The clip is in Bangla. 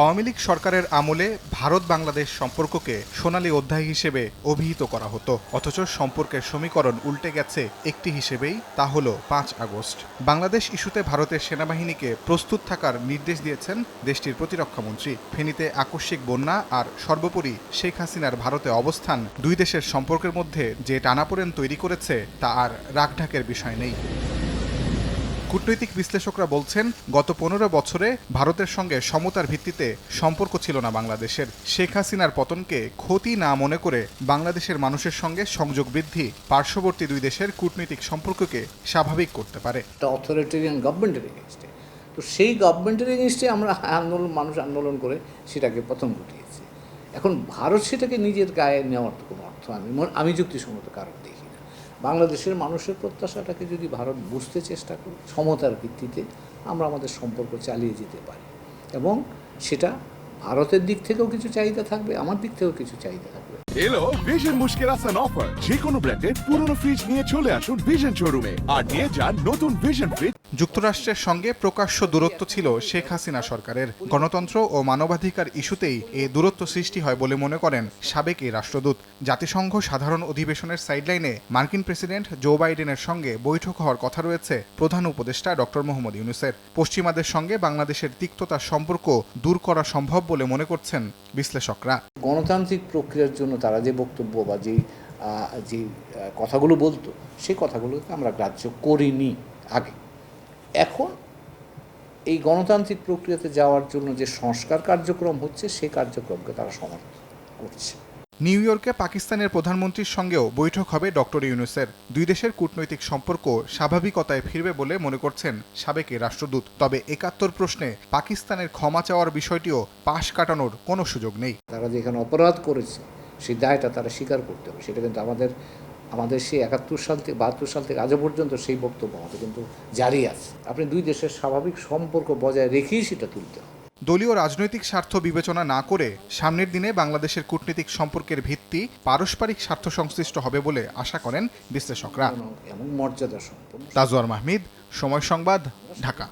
আওয়ামী লীগ সরকারের আমলে ভারত বাংলাদেশ সম্পর্ককে সোনালী অধ্যায় হিসেবে অভিহিত করা হতো। অথচ সম্পর্কের সমীকরণ উল্টে গেছে একটি হিসেবেই, তা হলো পাঁচ আগস্ট। বাংলাদেশ ইস্যুতে ভারতের সেনাবাহিনীকে প্রস্তুত থাকার নির্দেশ দিয়েছেন দেশটির প্রতিরক্ষামন্ত্রী ফেনীতে আকস্মিক বন্যা আর সর্বোপরি শেখ হাসিনার ভারতে অবস্থান দুই দেশের সম্পর্কের মধ্যে যে টানাপোড়েন তৈরি করেছে, তা আর রাগঢাকের বিষয় নেই। কূটনৈতিক বিশ্লেষকরা বলছেন, গত পনেরো বছরে ভারতের সঙ্গে সমতার ভিত্তিতে সম্পর্ক ছিল না বাংলাদেশের। শেখ হাসিনার পতনকে ক্ষতি না মনে করে বাংলাদেশের মানুষের সঙ্গে সংযোগ বৃদ্ধি পার্শ্ববর্তী দুই দেশের কূটনৈতিক সম্পর্ককে স্বাভাবিক করতে পারে। গভর্নমেন্টের তো সেই গভর্নমেন্টের এগেনস্টে আমরা আন্দোলন, মানুষ আন্দোলন করে সেটাকে প্রথম ঘটিয়েছি। এখন ভারত সেটাকে নিজের গায়ে নেওয়ার কোনো অর্থ আমি আমি যুক্তিসঙ্গত কারণ দেখি। বাংলাদেশের মানুষের প্রত্যাশাটাকে যদি ভারত বুঝতে চেষ্টা করে সমতার ভিত্তিতে আমরা আমাদের সম্পর্ক চালিয়ে যেতে পারি। এবং সেটা ভারতের দিক থেকেও কিছু চাহিদা থাকবে, আমার দিক থেকেও কিছু চাহিদা থাকবে। এলো ভিশন মুশকিল আসান অফার যে কোনো ব্র্যান্ডের পুরনো ফ্রিজ নিয়ে চলে আসুন ভিশন শোরুমে আর নিয়ে যান নতুন ভিশন ফ্রিজ যুক্তরাষ্ট্রের সঙ্গে প্রকাশ্য দূরত্ব ছিল শেখ হাসিনা সরকারের। গণতন্ত্র ও মানবাধিকার ইস্যুতেই এ দূরত্ব সৃষ্টি হয় বলে মনে করেন সাবেক এই রাষ্ট্রদূত। জাতিসংঘ সাধারণ অধিবেশনের সাইডলাইনে মার্কিন প্রেসিডেন্ট জো বাইডেনের সঙ্গে বৈঠক হওয়ার কথা রয়েছে প্রধান উপদেষ্টা ডক্টর মোহাম্মদ ইউনুসের। পশ্চিমাদের সঙ্গে বাংলাদেশের তিক্ততার সম্পর্ক দূর করা সম্ভব বলে মনে করছেন বিশ্লেষকরা। গণতান্ত্রিক প্রক্রিয়ার জন্য তারা যে বক্তব্য বা যে যে কথাগুলো বলতো সেই কথাগুলোকে আমরা গ্রাহ্য করিনি আগে। এখন এই গণতান্ত্রিক প্রক্রিয়াতে যাওয়ার জন্য যে সংস্কার কার্যক্রম হচ্ছে সেই কার্যক্রমকে তারা সমর্থন করছে। নিউ ইয়র্কে পাকিস্তানের প্রধানমন্ত্রীর সঙ্গেও বৈঠক হবে ডক্টর ইউনুসের। দুই দেশের কূটনৈতিক সম্পর্ক স্বাভাবিকতায় ফিরবে বলে মনে করছেন সাবেক রাষ্ট্রদূত। তবে একাত্তর প্রশ্নে পাকিস্তানের ক্ষমা চাওয়ার বিষয়টিও পাশ কাটানোর কোনো সুযোগ নেই। তারা যে এখানে অপরাধ করেছে সেই দায়টা তারা স্বীকার করতে হবে। সেটা কিন্তু আমাদের আমাদের সেই একাত্তর সাল থেকে, বাহাত্তর সাল থেকে আজও পর্যন্ত সেই বক্তব্য আমাদের কিন্তু জারি আছে। আপনি দুই দেশের স্বাভাবিক সম্পর্ক বজায় রেখেই সেটা তুলতে হবে। দলীয় রাজনৈতিক স্বার্থ বিবেচনা না করে সামনের দিনে বাংলাদেশের কূটনৈতিক সম্পর্কের ভিত্তি পারস্পরিক স্বার্থ সংশ্লিষ্ট হবে বলে আশা করেন বিশ্লেষকরা। তাজওয়ার মাহমিদ সময় সংবাদ ঢাকা।